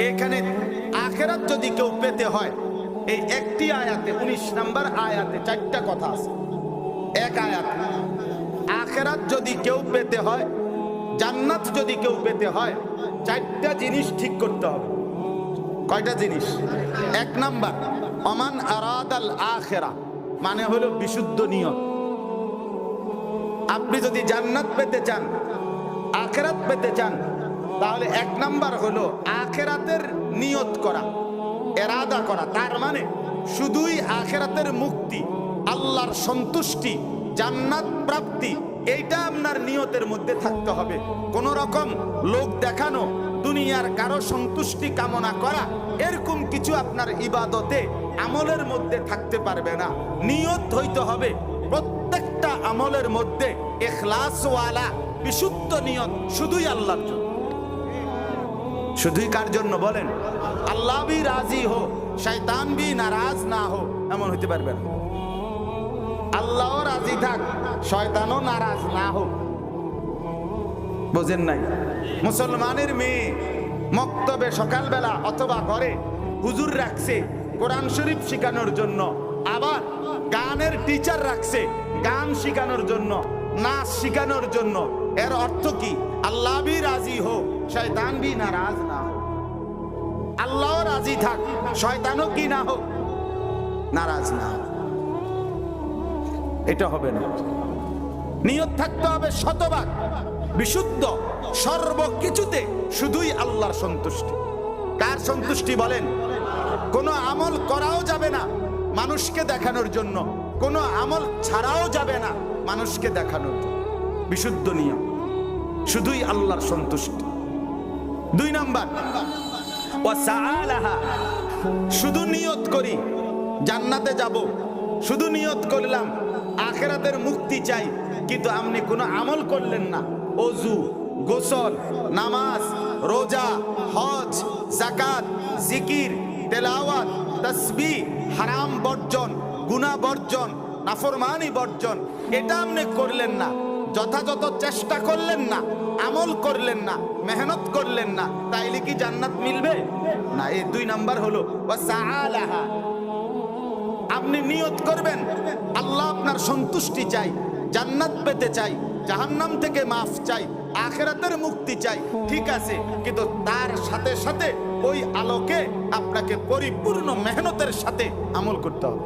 এখানে আখেরাত যদি কেউ পেতে হয়, এই একটি আয়াতে, উনিশ নাম্বার আয়াতে চারটা কথা আছে। এক আয়াত, আখেরাত যদি কেউ পেতে হয়, জান্নাত যদি কেউ পেতে হয়, চারটা জিনিস ঠিক করতে হবে। কয়টা জিনিস? এক নাম্বার, অমান আরাদাল আখেরা মানে হলো বিশুদ্ধ নিয়ত। আপনি যদি জান্নাত পেতে চান, আখেরাত পেতে চান তাহলে এক নাম্বার হলো আখেরাতের নিয়ত করা, এরাদা করা। তার মানে শুধুই আখেরাতের মুক্তি, আল্লাহর সন্তুষ্টি, জান্নাত প্রাপ্তি, এইটা আপনার নিয়তের মধ্যে থাকতে হবে। কোন রকম লোক দেখানো, দুনিয়ার কারও সন্তুষ্টি কামনা করা, এরকম কিছু আপনার ইবাদতে, আমলের মধ্যে থাকতে পারবে না। নিয়ত হইতে হবে, প্রত্যেকটা আমলের মধ্যে এখলাসওয়ালা, বিশুদ্ধ নিয়ত শুধুই আল্লাহর জন্য। শুধুই কার জন্য বলেন? আল্লাহ বি রাজি হো, শয়তান বি নারাজ না হো, এমন হইতে পারবে না। আল্লাহও রাজি থাক, শয়তানও নারাজ না হোক বোঝেন নাই? মুসলমানের মেয়ে মক্তবে সকালবেলা অথবা ঘরে হুজুর রাখছে, কোরআন শরীফ শিখানোর জন্য। আবার গানের টিচার রাখছে, গান শিখানোর জন্য, নাচ শিখানোর জন্য। এর অর্থ কি? আল্লাহ বি রাজি হোক, শয়তান বি নারাজ না হোক। আল্লাহ রাজি থাক, শয়তানও কি না হোক, নারাজ না এটা হবে না। নিয়ত থাকতে হবে শতভাগ। বিশুদ্ধ সর্বকিছুতে শুধুই আল্লাহর সন্তুষ্টি। কার সন্তুষ্টি বলেন? কোনো আমল করাও যাবে না মানুষকে দেখানোর জন্য। কোনো আমল ছাড়াও যাবে না মানুষকে দেখানোর জন্য। বিশুদ্ধ নিয়ম। শুধুই আল্লাহর সন্তুষ্টি। দুই নাম্বার শুধু নিয়ত করি, জান্নাতে যাব। শুধু নিয়ত করলাম, আখেরাতের মুক্তি চাই, কিন্তু আপনি কোনো আমল করলেন না। অজু, গোসল, নামাজ, রোজা, হজ জাকাত জিকির, তেলাওয়াত তসবি হারাম বর্জন, গুনাহ বর্জন, নাফরমানি বর্জন, এটা আপনি করলেন না। যথাযথ চেষ্টা করলেন না, আমল করলেন না, মেহনত করলেন না, তাইলে কি জান্নাত মিলবে? না, এই দুই নাম্বার হলো আপনি নিয়ত করবেন, আল্লাহ আপনার সন্তুষ্টি চাই, জান্নাত পেতে চাই, জাহান্নাম থেকে মাফ চাই, আখেরাতের মুক্তি চাই, ঠিক আছে, কিন্তু তার সাথে সাথে ওই আলোকে আপনাকে পরিপূর্ণ মেহনতের সাথে আমল করতে হবে।